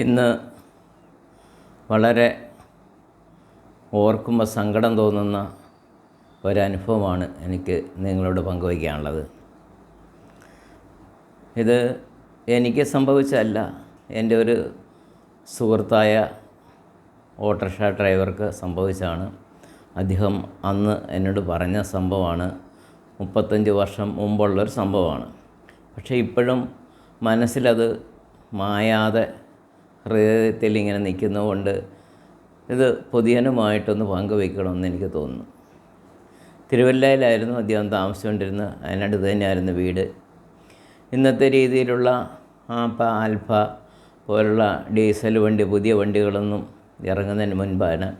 ഇന്ന് വളരെ ഓർക്കുമ്പോൾ സങ്കടം തോന്നുന്ന ഒരനുഭവമാണ് എനിക്ക് നിങ്ങളോട് പങ്കുവയ്ക്കാനുള്ളത്. ഇത് എനിക്ക് സംഭവിച്ചല്ല എന്റെ ഒരു സുഹൃത്തായ ഓട്ടോറിക്ഷ ഡ്രൈവർക്ക് സംഭവിച്ചാണ് അദ്ദേഹം അന്ന് എന്നോട് പറഞ്ഞ സംഭവമാണ് മുപ്പത്തഞ്ച് വർഷം മുമ്പുള്ളൊരു സംഭവമാണ്. പക്ഷേ ഇപ്പോഴും മനസ്സിലത് മായാതെ ഹൃദയത്തിൽ ഇങ്ങനെ നിൽക്കുന്നതുകൊണ്ട് ഇത് പൊതുജനമായിട്ടൊന്ന് പങ്കുവയ്ക്കണമെന്ന് എനിക്ക് തോന്നുന്നു. തിരുവല്ലയിലായിരുന്നു അദ്ദേഹം താമസിച്ചുകൊണ്ടിരുന്ന അതിനടുത്ത് തന്നെയായിരുന്നു വീട്. ഇന്നത്തെ രീതിയിലുള്ള ആപ്പ ആൽഫ പോലുള്ള ഡീസൽ വണ്ടി പുതിയ വണ്ടികളൊന്നും ഇറങ്ങുന്നതിന് മുൻപാണ്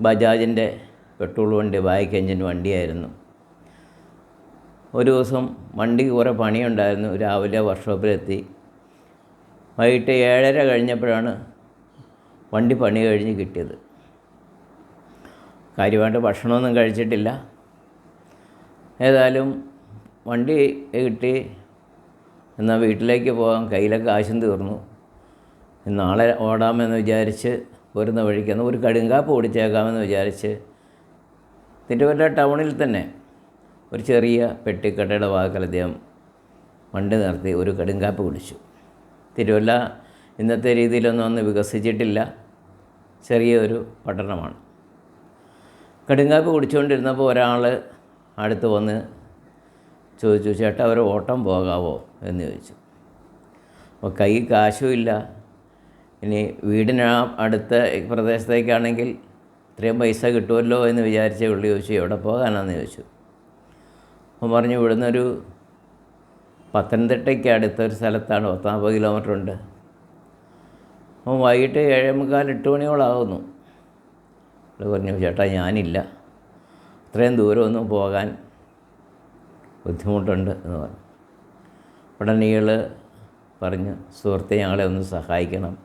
ബജാജിന്റെ പെട്രോൾ വണ്ടി ബാക്ക് എഞ്ചിൻ വണ്ടിയായിരുന്നു. ഒരു ദിവസം വണ്ടിക്ക് കുറേ പണിയുണ്ടായിരുന്നു. രാവിലെ വർക്ക്ഷോപ്പിലെത്തി. വൈകിട്ട് ഏഴര കഴിഞ്ഞപ്പോഴാണ് വണ്ടി പണി കഴിഞ്ഞ് കിട്ടിയത്. കാര്യമായിട്ട് ഭക്ഷണമൊന്നും കഴിച്ചിട്ടില്ല. ഏതായാലും വണ്ടി കിട്ടി. എന്നാൽ വീട്ടിലേക്ക് പോകാൻ കയ്യിലെ ആശം തീർന്നു. നാളെ ഓടാമെന്ന് വിചാരിച്ച് വരുന്ന വഴിക്ക് ഒരു കടുങ്കാപ്പ് ഓടിച്ചേക്കാമെന്ന് വിചാരിച്ച് തിരുവല്ല ടൗണിൽ തന്നെ ഒരു ചെറിയ പെട്ടിക്കടയുടെ വാക്കൽ അദ്ദേഹം വണ്ടി നിർത്തി ഒരു കടുങ്കാപ്പ് കുടിച്ചു തിരുവല്ല ഇന്നത്തെ രീതിയിലൊന്നും അന്ന് വികസിച്ചിട്ടില്ല. ചെറിയൊരു പട്ടണമാണ്. കടുങ്കാപ്പ് കുടിച്ചുകൊണ്ടിരുന്നപ്പോൾ ഒരാൾ അടുത്ത് വന്ന് ചോദിച്ചു ചേട്ടാ ഒരു ഓട്ടം പോകാവോ? എന്ന് ചോദിച്ചു. അപ്പോൾ കൈ കാശും ഇല്ല. ഇനി വീടിന് അടുത്ത പ്രദേശത്തേക്കാണെങ്കിൽ ഇത്രയും പൈസ കിട്ടുമല്ലോ എന്ന് വിചാരിച്ച ഉള്ളു. ചോദിച്ചു എവിടെ പോകാനാണെന്ന് ചോദിച്ചു. അപ്പോൾ പറഞ്ഞു ഇവിടുന്ന് ഒരു അടുത്ത ഒരു സ്ഥലത്താണ് പത്താമ്പത് കിലോമീറ്റർ ഉണ്ട്. അപ്പോൾ വൈകിട്ട് ഏഴേ മുക്കാൽ എട്ട് മണിയോളാകുന്നു അവിടെ പറഞ്ഞു ചേട്ടാ ഞാനില്ല. ഇത്രയും ദൂരമൊന്നും പോകാൻ ബുദ്ധിമുട്ടുണ്ട് എന്ന് പറഞ്ഞു. ഉടനെ പറഞ്ഞു സുഹൃത്തെ ഞങ്ങളെ ഒന്ന് സഹായിക്കണം.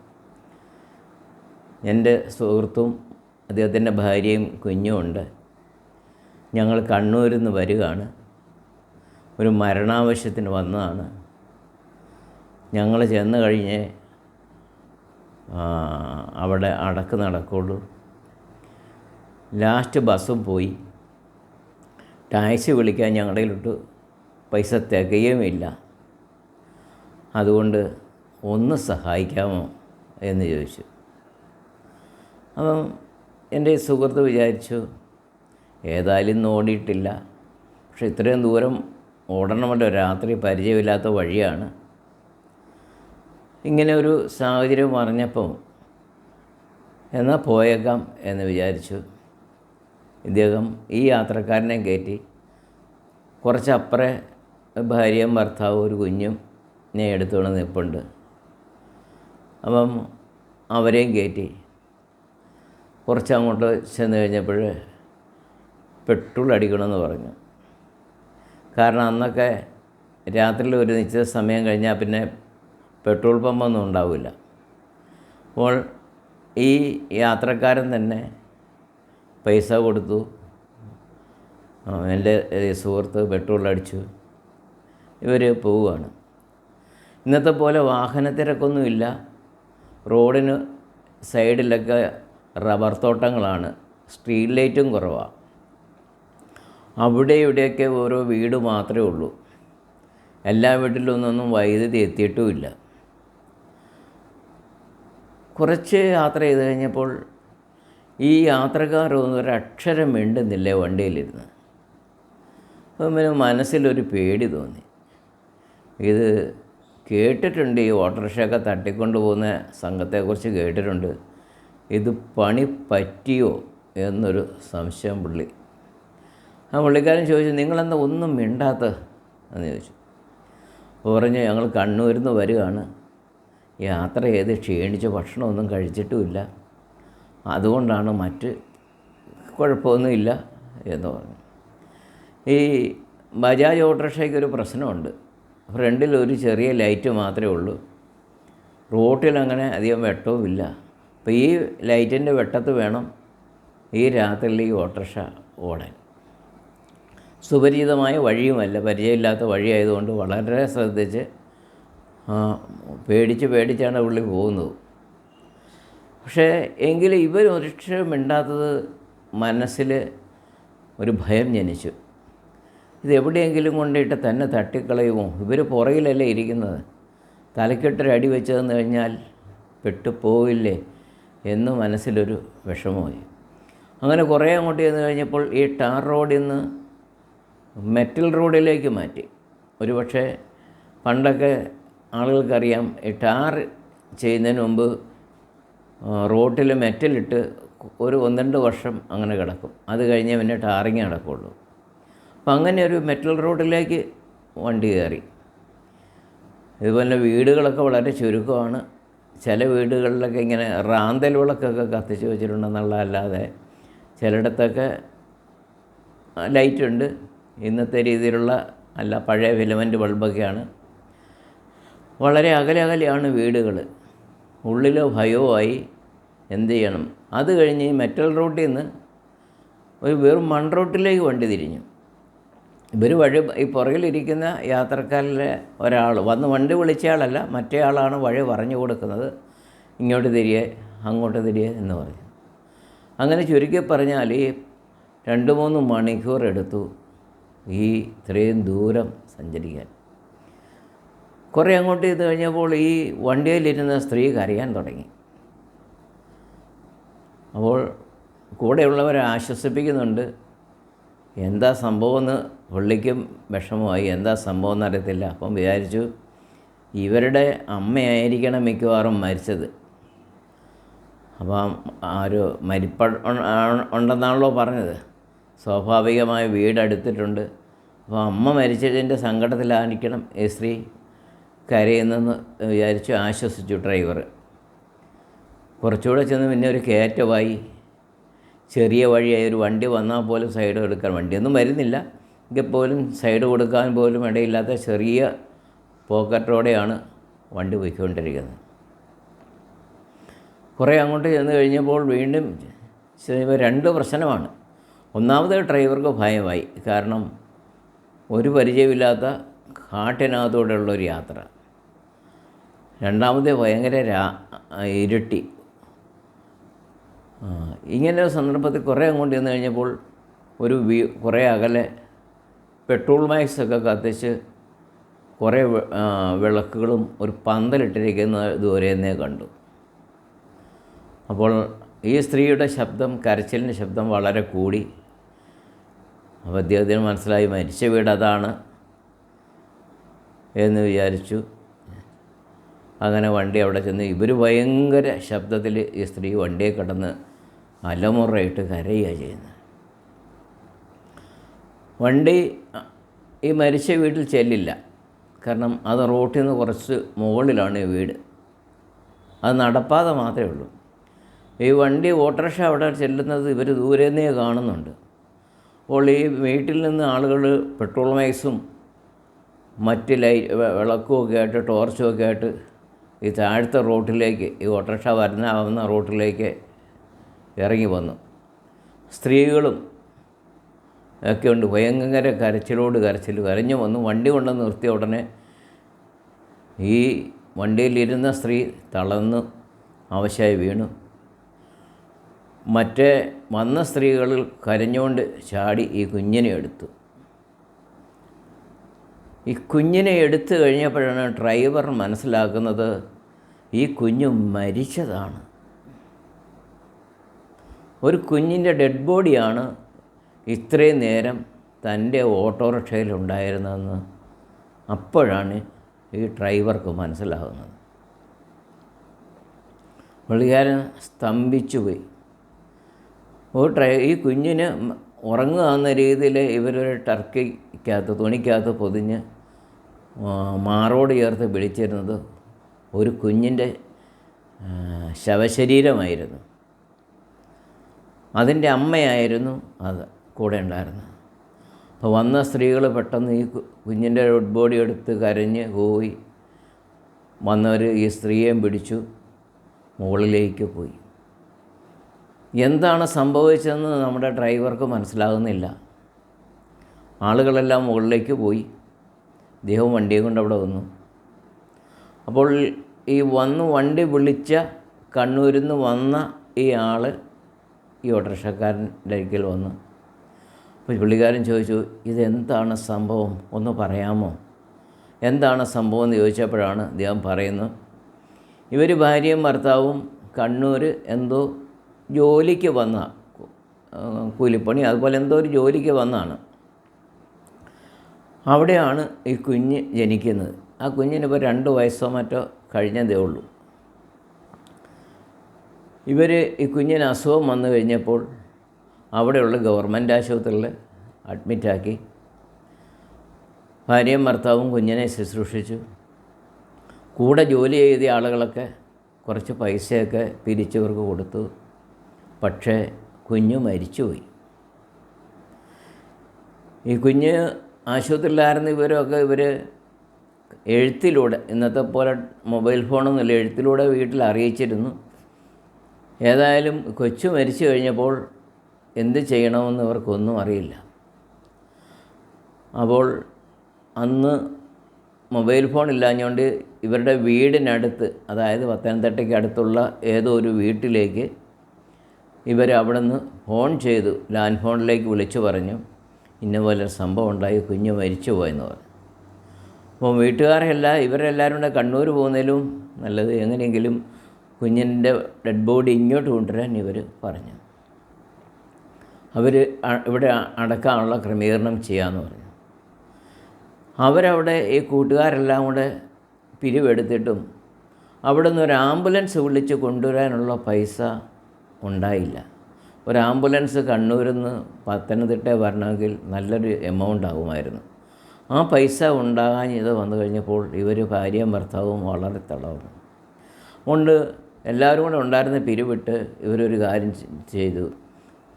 എന്റെ സുഹൃത്തും അദ്ദേഹത്തിന്റെ ഭാര്യയും കുഞ്ഞും ഉണ്ട്. ഞങ്ങൾ കണ്ണൂരിൽ നിന്ന് വരികയാണ്. ഒരു മരണാവശ്യത്തിന് വന്നതാണ്. ഞങ്ങൾ ചെന്ന് കഴിഞ്ഞ് അവിടെ അടക്ക് നടക്കുള്ളൂ. ലാസ്റ്റ് ബസ്സും പോയി. ടാക്സി വിളിക്കാൻ ഞങ്ങളുടെ കയ്യിലോട്ട് പൈസ തികയുമില്ല. അതുകൊണ്ട് ഒന്ന് സഹായിക്കാമോ എന്ന് ചോദിച്ചു. അപ്പം എന്റെ സുഹൃത്ത് വിചാരിച്ചു ഏതായാലും ഓടിയിട്ടില്ല. പക്ഷെ ഇത്രയും ദൂരം ഓടണമല്ലോ രാത്രി പരിചയമില്ലാത്ത വഴിയാണ്. ഇങ്ങനെ ഒരു സാഹചര്യം അറിഞ്ഞപ്പോൾ എന്നാൽ പോയേക്കാം എന്ന് വിചാരിച്ചു. ഇദ്ദേഹം ഈ യാത്രക്കാരനെ കയറ്റി കുറച്ചപ്പുറേ ഭാര്യയും ഭർത്താവും ഒരു കുഞ്ഞും ഞാൻ എടുത്തോണ്ട് നിൽപ്പുണ്ട് അപ്പം അവരെയും കയറ്റി കുറച്ച് അങ്ങോട്ട് ചെന്ന് കഴിഞ്ഞപ്പോൾ പെട്രോൾ അടിക്കണമെന്ന് പറഞ്ഞു. കാരണം അന്നൊക്കെ രാത്രിയിൽ ഒരു നിശ്ചിത സമയം കഴിഞ്ഞാൽ പിന്നെ പെട്രോൾ പമ്പൊന്നും ഉണ്ടാവില്ല. അപ്പോൾ ഈ യാത്രക്കാരൻ തന്നെ പൈസ കൊടുത്തു. എന്റെ സുഹൃത്ത് പെട്രോൾ അടിച്ചു. ഇവർ പോവുകയാണ്. ഇന്നത്തെ പോലെ വാഹനത്തിരക്കൊന്നുമില്ല റോഡിന് സൈഡിലൊക്കെ റബ്ബർ തോട്ടങ്ങളാണ്. സ്ട്രീറ്റ് ലൈറ്റും കുറവാണ് അവിടെ ഇവിടെയൊക്കെ ഓരോ വീട് മാത്രമേ ഉള്ളൂ. എല്ലാ വീട്ടിലൊന്നൊന്നും വൈദ്യുതി എത്തിയിട്ടുമില്ല. കുറച്ച് യാത്ര ചെയ്ത് കഴിഞ്ഞപ്പോൾ ഈ യാത്രക്കാരൊന്നും ഒരക്ഷരം മിണ്ടുന്നില്ല വണ്ടിയിലിരുന്ന്. അപ്പം പിന്നെ മനസ്സിലൊരു പേടി തോന്നി. ഇത് കേട്ടിട്ടുണ്ട് ഈ ഓട്ടോറിക്ഷയൊക്കെ തട്ടിക്കൊണ്ട് പോകുന്ന സംഘത്തെക്കുറിച്ച് കേട്ടിട്ടുണ്ട്. ഇത് പണി പറ്റിയോ എന്നൊരു സംശയം പുള്ളി ആ പുള്ളിക്കാരൻ ചോദിച്ചു നിങ്ങളെന്താ ഒന്നും മിണ്ടാത്ത എന്ന് ചോദിച്ചു. പറഞ്ഞു ഞങ്ങൾ കണ്ണൂരിൽ നിന്ന് വരികയാണ്. യാത്ര ചെയ്ത് ക്ഷീണിച്ച് ഭക്ഷണമൊന്നും കഴിച്ചിട്ടുമില്ല. അതുകൊണ്ടാണ് മറ്റ് കുഴപ്പമൊന്നുമില്ല എന്ന് പറഞ്ഞു. ഈ ബജാജ് ഓട്ടോറിക്ഷയ്ക്ക് ഒരു പ്രശ്നമുണ്ട്. ഫ്രണ്ടിൽ ഒരു ചെറിയ ലൈറ്റ് മാത്രമേ ഉള്ളൂ. റോട്ടിൽ അങ്ങനെ അധികം വെട്ടവുമില്ല. അപ്പോൾ ഈ ലൈറ്റിന്റെ വെട്ടത്ത് വേണം ഈ രാത്രിയിൽ ഈ ഓട്ടോറിക്ഷ ഓടാൻ. സുപരിചിതമായ വഴിയുമല്ല പരിചയമില്ലാത്ത വഴിയായതുകൊണ്ട് വളരെ ശ്രദ്ധിച്ച് പേടിച്ച് പേടിച്ചാണ് പുള്ളി പോകുന്നത്. പക്ഷേ എങ്കിലും ഇവർ ഒരിക്കലും മനസ്സിൽ ഒരു ഭയം ജനിച്ചു. ഇത് എവിടെയെങ്കിലും കൊണ്ടിട്ട് തന്നെ തട്ടിക്കളയുമോ? ഇവർ പുറകിലല്ലേ ഇരിക്കുന്നത്? തലക്കെട്ടൊരടി വെച്ചതെന്ന് കഴിഞ്ഞാൽ പെട്ടുപോയില്ലേ എന്ന് മനസ്സിലൊരു വിഷമമായി. അങ്ങനെ കുറേ അങ്ങോട്ട് ചെന്ന് കഴിഞ്ഞപ്പോൾ ഈ ടാർ റോഡിൽ നിന്ന് മെറ്റൽ റോഡിലേക്ക് മാറ്റി. ഒരുപക്ഷെ പണ്ടൊക്കെ ആളുകൾക്കറിയാം ടാർ ചെയ്യുന്നതിന് മുമ്പ് റോട്ടിൽ മെറ്റലിട്ട് ഒരു ഒന്ന് രണ്ട് വർഷം അങ്ങനെ കിടക്കും. അത് കഴിഞ്ഞ് പിന്നെ ടാറിങ് നടക്കുള്ളൂ. അപ്പം അങ്ങനെ ഒരു മെറ്റൽ റോഡിലേക്ക് വണ്ടി കയറി. ഇതുപോലെ വീടുകളൊക്കെ വളരെ ചുരുക്കമാണ്. ചില വീടുകളിലൊക്കെ ഇങ്ങനെ റാന്തൽ വിളക്കൊക്കെ കത്തിച്ച് വെച്ചിട്ടുണ്ടെന്നുള്ളതല്ലാതെ ചിലയിടത്തൊക്കെ ലൈറ്റ് ഉണ്ട് ഇന്നത്തെ രീതിയിലുള്ള അല്ല പഴയ ഫിലമെന്റ് ബൾബൊക്കെയാണ്. വളരെ അകലെ അകലെയാണ് വീടുകൾ ഉള്ളിൽ ഭയവുമായി എന്ത് ചെയ്യണം? അത് കഴിഞ്ഞ് ഈ മെറ്റൽ റോട്ടിൽ നിന്ന് ഒരു വെറും മൺ റോട്ടിലേക്ക് വണ്ടി തിരിഞ്ഞു. ഇവർ വഴി ഈ പുറകിലിരിക്കുന്ന യാത്രക്കാരിലെ ഒരാൾ വന്ന് വണ്ടി വിളിച്ചയാളല്ല മറ്റേ ആളാണ് വഴി പറഞ്ഞു കൊടുക്കുന്നത്. ഇങ്ങോട്ട് തിരിയെ അങ്ങോട്ട് തിരിയെ എന്ന് പറഞ്ഞു. അങ്ങനെ ചുരുക്കി പറഞ്ഞാൽ രണ്ട് മൂന്ന് മണിക്കൂർ എടുത്തു. ഈ ഇത്രയും ദൂരം സഞ്ചരിക്കാൻ. കുറേ അങ്ങോട്ട് ചെയ്ത് കഴിഞ്ഞപ്പോൾ ഈ വണ്ടിയിലിരുന്ന സ്ത്രീ കരയാൻ തുടങ്ങി. അപ്പോൾ കൂടെയുള്ളവരെ ആശ്വസിപ്പിക്കുന്നുണ്ട് എന്താ സംഭവമെന്ന് പുള്ളിക്കും വിഷമമായി എന്താ സംഭവം എന്നറിയത്തില്ല അപ്പം വിചാരിച്ചു ഇവരുടെ അമ്മയായിരിക്കണം മിക്കവാറും മരിച്ചത്. അപ്പം ആരോ മരിപ്പ ഉണ്ടെന്നാണല്ലോ പറഞ്ഞത്. സ്വാഭാവികമായ വീടടുത്തിട്ടുണ്ട്. അപ്പോൾ അമ്മ മരിച്ചതിന്റെ സങ്കടത്തിലായിരിക്കണം ഈ സ്ത്രീ കരയുന്നെന്ന് വിചാരിച്ചു ആശ്വസിച്ചു ഡ്രൈവർ. കുറച്ചുകൂടെ ചെന്ന് പിന്നെ ഒരു കയറ്റമായി. ചെറിയ വഴിയായി ഒരു വണ്ടി വന്നാൽ പോലും സൈഡ് കൊടുക്കാൻ വണ്ടിയൊന്നും വരുന്നില്ല. എങ്കിൽ പോലും സൈഡ് കൊടുക്കാൻ പോലും ഇടയില്ലാത്ത ചെറിയ പോക്കറ്റ് റോഡെയാണ് വണ്ടി പോയിക്കൊണ്ടിരിക്കുന്നത്. കുറേ അങ്ങോട്ട് ചെന്ന് കഴിഞ്ഞപ്പോൾ വീണ്ടും രണ്ട് പ്രശ്നമാണ്. ഒന്നാമത് ഡ്രൈവർക്ക് ഭയമായി. കാരണം ഒരു പരിചയമില്ലാത്ത കാട്ടിനകത്തൂടെയുള്ള ഒരു യാത്ര. രണ്ടാമത് ഭയങ്കര രാ ഇരുട്ടി. ഇങ്ങനെ ഒരു സന്ദർഭത്തിൽ കുറേ അങ്ങോട്ട് ചെന്ന് കഴിഞ്ഞപ്പോൾ ഒരു വി കുറേ അകലെ പെട്രോൾ മാക്സ് ഒക്കെ കത്തിച്ച് കുറേ വിളക്കുകളും ഒരു പന്തലിട്ടിരിക്കുന്ന ദൂരെന്നേ കണ്ടു. അപ്പോൾ ഈ സ്ത്രീയുടെ ശബ്ദം കരച്ചിലിന്റെ ശബ്ദം വളരെ കൂടി. അപ്പോൾ അദ്ദേഹത്തിന് മനസ്സിലായി മരിച്ച വീട് അതാണ് എന്ന് വിചാരിച്ചു. അങ്ങനെ വണ്ടി അവിടെ ചെന്ന് ഇവർ ഭയങ്കര ശബ്ദത്തിൽ ഈ സ്ത്രീ വണ്ടിയെ കിടന്ന് അലമുറയിട്ട് കരയുക ചെയ്യുന്നത് വണ്ടി ഈ മരിച്ച വീട്ടിൽ ചെല്ലില്ല. കാരണം അത് റോട്ടിൽ നിന്ന് കുറച്ച് മുകളിലാണ് ഈ വീട്. അത് നടപ്പാതെ മാത്രമേ ഉള്ളൂ. ഈ വണ്ടി ഓട്ടോറിക്ഷ അവിടെ ചെല്ലുന്നത് ഇവർ ദൂരെ നിന്നേ കാണുന്നുണ്ട്. അപ്പോൾ ഈ വീട്ടിൽ നിന്ന് ആളുകൾ പെട്രോൾ മാക്സും മറ്റ് ലൈ വിളക്കുമൊക്കെ ആയിട്ട് ടോർച്ചും ഒക്കെ ആയിട്ട് ഈ താഴത്തെ റോട്ടിലേക്ക് ഈ ഓട്ടോറിക്ഷ വരുന്ന ആവുന്ന റോട്ടിലേക്ക് ഇറങ്ങി വന്നു. സ്ത്രീകളും ഒക്കെ ഉണ്ട്. ഭയങ്കര കരച്ചിലോട് കരച്ചിൽ കരഞ്ഞു വന്നു. വണ്ടി കൊണ്ടു നിർത്തിയ ഉടനെ ഈ വണ്ടിയിലിരുന്ന സ്ത്രീ തളർന്നു അവശയായി വീണു. മറ്റേ വന്ന സ്ത്രീകൾ കരഞ്ഞുകൊണ്ട് ചാടി ഈ കുഞ്ഞിനെ എടുത്തു. ഈ കുഞ്ഞിനെ എടുത്തു കഴിഞ്ഞപ്പോഴാണ് ഡ്രൈവർ മനസ്സിലാക്കുന്നത് ഈ കുഞ്ഞ് മരിച്ചതാണ്. ഒരു കുഞ്ഞിന്റെ ഡെഡ് ബോഡിയാണ് ഇത്രയും നേരം തന്റെ ഓട്ടോറിക്ഷയിൽ ഉണ്ടായിരുന്നതെന്ന് അപ്പോഴാണ് ഈ ഡ്രൈവർക്ക് മനസ്സിലാകുന്നത്. പുള്ളിക്കാരൻ സ്തംഭിച്ചു പോയി ഒരു ട്രൈ ഈ കുഞ്ഞിന് ഉറങ്ങുകയെന്ന ഉറങ്ങുക രീതിയിൽ ഇവരൊരു ടർക്കിക്കകത്ത് തുണിക്കകത്ത് പൊതിഞ്ഞ് മാറോട് ചേർത്ത് പിടിച്ചിരുന്നത് ഒരു കുഞ്ഞിന്റെ ശവശരീരമായിരുന്നു. അതിന്റെ അമ്മയായിരുന്നു അത് കൂടെ ഉണ്ടായിരുന്നത്. അപ്പോൾ വന്ന സ്ത്രീകൾ പെട്ടെന്ന് ഈ കുഞ്ഞിന്റെ ഡെഡ് ബോഡി എടുത്ത് കരഞ്ഞ് പോയി. വന്നവർ ഈ സ്ത്രീയെയും പിടിച്ചു മുകളിലേക്ക് പോയി. എന്താണ് സംഭവിച്ചതെന്ന് നമ്മുടെ ഡ്രൈവർക്ക് മനസ്സിലാകുന്നില്ല. ആളുകളെല്ലാം മുകളിലേക്ക് പോയി. ദേഹവും വണ്ടിയെ കൊണ്ട് അവിടെ വന്നു. അപ്പോൾ ഈ വന്ന് വണ്ടി വിളിച്ച കണ്ണൂരിൽ നിന്ന് വന്ന ഈ ആൾ ഈ ഓട്ടോറിക്ഷക്കാരന്റെ അരിക്കൽ വന്നു. അപ്പോൾ പുള്ളിക്കാരൻ ചോദിച്ചു ഇതെന്താണ് സംഭവം? ഒന്ന് പറയാമോ? എന്താണ് സംഭവം? എന്ന് ചോദിച്ചപ്പോഴാണ് അദ്ദേഹം പറയുന്നത്. ഇവർ ഭാര്യയും ഭർത്താവും കണ്ണൂർ എന്തോ ജോലിക്ക് വന്ന കൂലിപ്പണി അതുപോലെ എന്തോ ഒരു ജോലിക്ക് വന്നാണ്. അവിടെയാണ് ഈ കുഞ്ഞ് ജനിക്കുന്നത്. ആ കുഞ്ഞിന് ഇപ്പോൾ രണ്ട് വയസ്സോ മറ്റോ കഴിഞ്ഞതേ ഉള്ളൂ. ഇവർ ഈ കുഞ്ഞിന് അസുഖം വന്നു കഴിഞ്ഞപ്പോൾ അവിടെയുള്ള ഗവൺമെന്റ് ആശുപത്രിയിൽ അഡ്മിറ്റാക്കി ഭാര്യയും ഭർത്താവും കുഞ്ഞിനെ ശുശ്രൂഷിച്ചു. കൂടെ ജോലി ചെയ്ത ആളുകളൊക്കെ കുറച്ച് പൈസയൊക്കെ പിരിച്ചവർക്ക് കൊടുത്തു. പക്ഷേ കുഞ്ഞ് മരിച്ചുപോയി. ഈ കുഞ്ഞ് ആശുപത്രിയിലായിരുന്ന ഇവരൊക്കെ ഇവർ എഴുത്തിലൂടെ ഇന്നത്തെ പോലെ മൊബൈൽ ഫോണൊന്നുമില്ല എഴുത്തിലൂടെ വീട്ടിൽ അറിയിച്ചിരുന്നു. ഏതായാലും കൊച്ചു മരിച്ചു കഴിഞ്ഞപ്പോൾ എന്ത് ചെയ്യണമെന്ന് ഇവർക്കൊന്നും അറിയില്ല. അപ്പോൾ അന്ന് മൊബൈൽ ഫോൺ ഇല്ലാഞ്ഞുകൊണ്ട് ഇവരുടെ വീടിനടുത്ത് അതായത് പത്തനംതിട്ടയ്ക്ക് അടുത്തുള്ള ഏതോ ഒരു വീട്ടിലേക്ക് ഇവർ അവിടെ നിന്ന് ഫോൺ ചെയ്തു ലാൻഡ് ഫോണിലേക്ക് വിളിച്ചു പറഞ്ഞു ഇന്ന പോലെ സംഭവം ഉണ്ടായി കുഞ്ഞ് മരിച്ചു പോയെന്ന് പറഞ്ഞു. അപ്പോൾ വീട്ടുകാരെല്ല ഇവരെല്ലാവരും കൂടെ കണ്ണൂർ പോകുന്നതിലും നല്ലത് എങ്ങനെയെങ്കിലും കുഞ്ഞിന്റെ ഡെഡ് ബോഡി ഇങ്ങോട്ട് കൊണ്ടുവരാൻ ഇവർ പറഞ്ഞു. അവർ ഇവിടെ അടക്കാനുള്ള ക്രമീകരണം ചെയ്യാമെന്ന് പറഞ്ഞു. അവരവിടെ ഈ കൂട്ടുകാരെല്ലാം കൂടെ പിരിവെടുത്തിട്ടും അവിടെ നിന്ന് ഒരു ആംബുലൻസ് വിളിച്ച് കൊണ്ടുവരാനുള്ള പൈസ ഉണ്ടായില്ല. ഒരു ആംബുലൻസ് കണ്ണൂരിൽ നിന്ന് പത്തനംതിട്ട വരണമെങ്കിൽ നല്ലൊരു എമൗണ്ട് ആകുമായിരുന്നു. ആ പൈസ ഉണ്ടാകാൻ ഇത് വന്നു കഴിഞ്ഞപ്പോൾ ഇവർ ഭാര്യയും ഭർത്താവും വളരെ തളർന്നു. കൊണ്ട് എല്ലാവരും കൂടെ ഉണ്ടായിരുന്ന പിരിവിട്ട് ഇവരൊരു കാര്യം ചെയ്തു.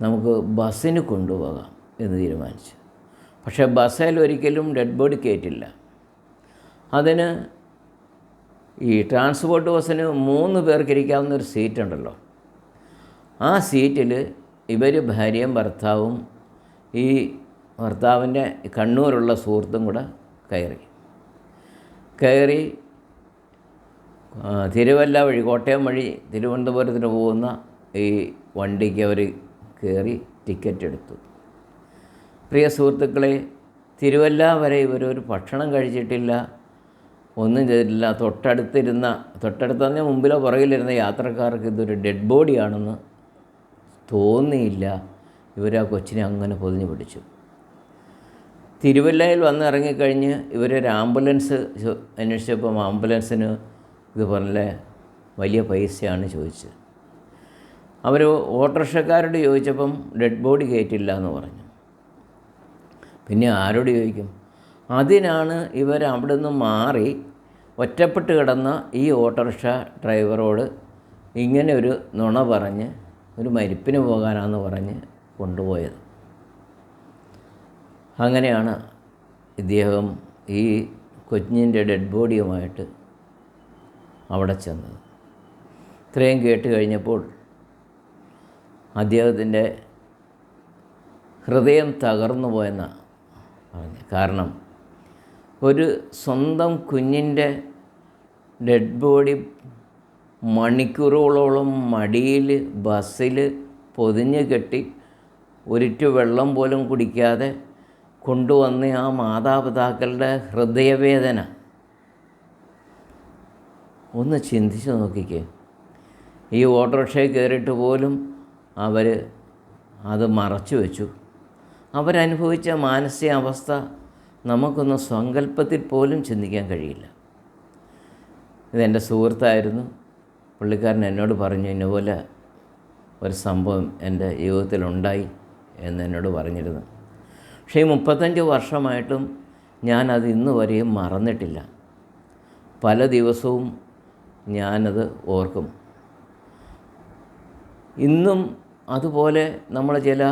നമുക്ക് ബസ്സിന് കൊണ്ടുപോകാം എന്ന് തീരുമാനിച്ചു. പക്ഷേ ബസ്സിൽ ഒരിക്കലും ഡെഡ് ബോഡി കയറ്റില്ല അതിന് ഈ ട്രാൻസ്പോർട്ട് ബസ്സിന് മൂന്ന് പേർക്ക് ഇരിക്കാവുന്ന ഒരു സീറ്റ് ഉണ്ടല്ലോ. ആ സീറ്റിൽ ഇവർ ഭാര്യയും ഭർത്താവും ഈ ഭർത്താവിന്റെ കണ്ണൂരുള്ള സുഹൃത്തും കൂടെ കയറി. കയറി തിരുവല്ല വഴി കോട്ടയം വഴി തിരുവനന്തപുരത്തിന് പോകുന്ന ഈ വണ്ടിക്ക് അവർ കയറി ടിക്കറ്റ് എടുത്തു. പ്രിയ സുഹൃത്തുക്കളെ തിരുവല്ല വരെ ഇവരൊരു ഭക്ഷണം കഴിച്ചിട്ടില്ല ഒന്നും ചെയ്തിട്ടില്ല. തൊട്ടടുത്തിരുന്ന തൊട്ടടുത്ത് തന്നെ മുമ്പിലോ പുറകിലിരുന്ന യാത്രക്കാർക്ക് ഇതൊരു ഡെഡ് ബോഡിയാണെന്ന് തോന്നിയില്ല. ഇവർ ആ കൊച്ചിനെ അങ്ങനെ പൊതിഞ്ഞു പിടിച്ചു. തിരുവല്ലയിൽ വന്ന് ഇറങ്ങിക്കഴിഞ്ഞ് ഇവരൊരു ആംബുലൻസ് അന്വേഷിച്ചപ്പം ആംബുലൻസിന് ഇത് പറഞ്ഞ വലിയ പൈസയാണ് ചോദിച്ചത്. അവർ ഓട്ടോറിക്ഷക്കാരോട് ചോദിച്ചപ്പം ഡെഡ് ബോഡി കയറ്റില്ല എന്ന് പറഞ്ഞു. പിന്നെ ആരോട് ചോദിക്കും? അതിനാണ് ഇവർ അവിടെ നിന്ന് മാറി ഒറ്റപ്പെട്ട് കിടന്ന ഈ ഓട്ടോറിക്ഷ ഡ്രൈവറോട് ഇങ്ങനെ ഒരു നുണ പറഞ്ഞ് ഒരു മരിപ്പിന് പോകാനാണെന്ന് പറഞ്ഞ് കൊണ്ടുപോയത്. അങ്ങനെയാണ് ഇദ്ദേഹം ഈ കുഞ്ഞിന്റെ ഡെഡ് ബോഡിയുമായിട്ട് അവിടെ ചെന്നത്. ഇത്രയും കേട്ട് കഴിഞ്ഞപ്പോൾ അദ്ദേഹത്തിന്റെ ഹൃദയം തകർന്നു പോയെന്ന പറഞ്ഞു. കാരണം ഒരു സ്വന്തം കുഞ്ഞിന്റെ ഡെഡ് ബോഡി മണിക്കൂറുകളോളം മടിയിൽ ബസ്സിൽ പൊതിഞ്ഞ് കെട്ടി ഒരിറ്റു വെള്ളം പോലും കുടിക്കാതെ കൊണ്ടുവന്ന ആ മാതാപിതാക്കളുടെ ഹൃദയവേദന. ഒന്ന് ചിന്തിച്ച് നോക്കിക്കേ. ഈ ഓട്ടോറിക്ഷയിൽ കയറിയിട്ട് പോലും അവർ അത് മറച്ചു വെച്ചു. അവരനുഭവിച്ച മാനസികാവസ്ഥ നമുക്കൊന്ന് സങ്കല്പത്തിൽ പോലും ചിന്തിക്കാൻ കഴിയില്ല. ഇതെന്റെ സുഹൃത്തായിരുന്നു. പുള്ളിക്കാരൻ എന്നോട് പറഞ്ഞു ഇന്നപോലെ ഒരു സംഭവം എന്റെ ജീവിതത്തിലുണ്ടായി എന്ന് എന്നോട് പറഞ്ഞിരുന്നു. പക്ഷേ ഈ മുപ്പത്തഞ്ച് വർഷമായിട്ടും ഞാനത് ഇന്ന് വരെയും മറന്നിട്ടില്ല. പല ദിവസവും ഞാനത് ഓർക്കും. ഇന്നും അതുപോലെ നമ്മൾ ചില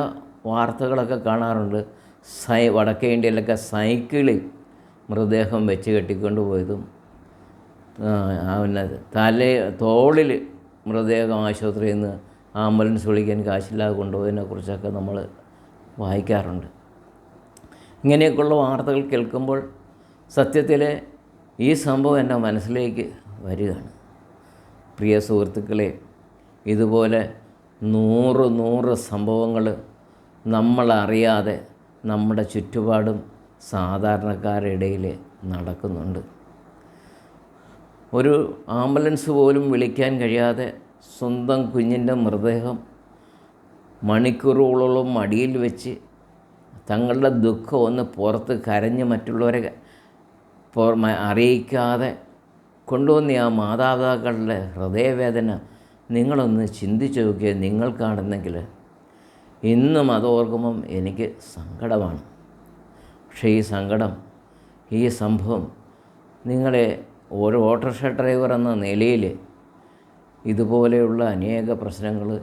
വാർത്തകളൊക്കെ കാണാറുണ്ട്. സൈ വടക്കേ ഇന്ത്യയിലൊക്കെ സൈക്കിളിൽ മൃതദേഹം വെച്ച് കെട്ടിക്കൊണ്ട് പോയതും പിന്നെ തല തോളിൽ മൃതദേഹം ആശുപത്രിയിൽ നിന്ന് ആംബുലൻസ് വിളിക്കാൻ കാശില്ലാതെ കൊണ്ടുപോയതിനെ കുറിച്ചൊക്കെ നമ്മൾ വായിക്കാറുണ്ട്. ഇങ്ങനെയൊക്കെയുള്ള വാർത്തകൾ കേൾക്കുമ്പോൾ സത്യത്തിൽ ഈ സംഭവം എന്റെ മനസ്സിലേക്ക് വരികയാണ്. പ്രിയ സുഹൃത്തുക്കളെ ഇതുപോലെ നൂറ് നൂറ് സംഭവങ്ങൾ നമ്മളറിയാതെ നമ്മുടെ ചുറ്റുപാടും സാധാരണക്കാരുടെ ഇടയിൽ നടക്കുന്നുണ്ട്. ഒരു ആംബുലൻസ് പോലും വിളിക്കാൻ കഴിയാതെ സ്വന്തം കുഞ്ഞിന്റെ മൃതദേഹം മണിക്കൂറുകളോളം മടിയിൽ വെച്ച് തങ്ങളുടെ ദുഃഖം ഒന്ന് പുറത്ത് കരഞ്ഞ് മറ്റുള്ളവരെ അറിയിക്കാതെ കൊണ്ടുവന്ന ആ മാതാപിതാക്കളുടെ ഹൃദയവേദന നിങ്ങളൊന്ന് ചിന്തിച്ചു നോക്കിയ നിങ്ങൾ കാണുന്നെങ്കിൽ ഇന്നും അത് ഓർക്കുമ്പം എനിക്ക് സങ്കടമാണ്. പക്ഷേ ഈ സങ്കടം ഈ സംഭവം നിങ്ങളെ ഒരു ഓട്ടോറിക്ഷ ഡ്രൈവർ എന്ന നിലയിൽ ഇതുപോലെയുള്ള അനേക പ്രശ്നങ്ങൾ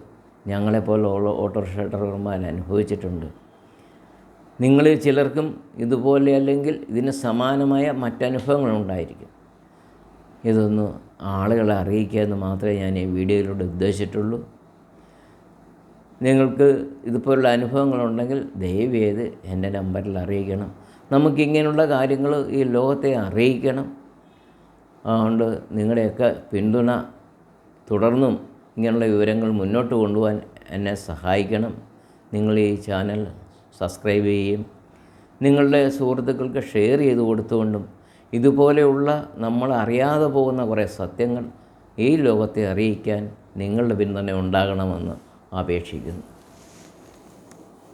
ഞങ്ങളെപ്പോലുള്ള ഓട്ടോറിക്ഷ ഡ്രൈവർമാർ അനുഭവിച്ചിട്ടുണ്ട്. നിങ്ങളിൽ ചിലർക്കും ഇതുപോലെ അല്ലെങ്കിൽ ഇതിന് സമാനമായ മറ്റനുഭവങ്ങളുണ്ടായിരിക്കും ഇതൊന്ന് ആളുകളെ അറിയിക്കുക എന്ന് മാത്രമേ ഞാൻ ഈ വീഡിയോയിലൂടെ ഉദ്ദേശിച്ചിട്ടുള്ളൂ. നിങ്ങൾക്ക് ഇതുപോലുള്ള അനുഭവങ്ങളുണ്ടെങ്കിൽ ദയവ് ചെയ്ത് എന്റെ നമ്പറിൽ അറിയിക്കണം. നമുക്കിങ്ങനെയുള്ള കാര്യങ്ങൾ ഈ ലോകത്തെ അറിയിക്കണം. അതുകൊണ്ട് നിങ്ങളുടെയൊക്കെ പിന്തുണ തുടർന്നും ഇങ്ങനെയുള്ള വിവരങ്ങൾ മുന്നോട്ട് കൊണ്ടുപോകാൻ എന്നെ സഹായിക്കണം. നിങ്ങൾ ഈ ചാനൽ സബ്സ്ക്രൈബ് ചെയ്യുകയും നിങ്ങളുടെ സുഹൃത്തുക്കൾക്ക് ഷെയർ ചെയ്ത് കൊടുത്തുകൊണ്ടും ഇതുപോലെയുള്ള നമ്മൾ അറിയാതെ പോകുന്ന കുറേ സത്യങ്ങൾ ഈ ലോകത്തെ അറിയിക്കാൻ നിങ്ങളുടെ പിന്തുണ ഉണ്ടാകണമെന്ന് അപേക്ഷിക്കുന്നു.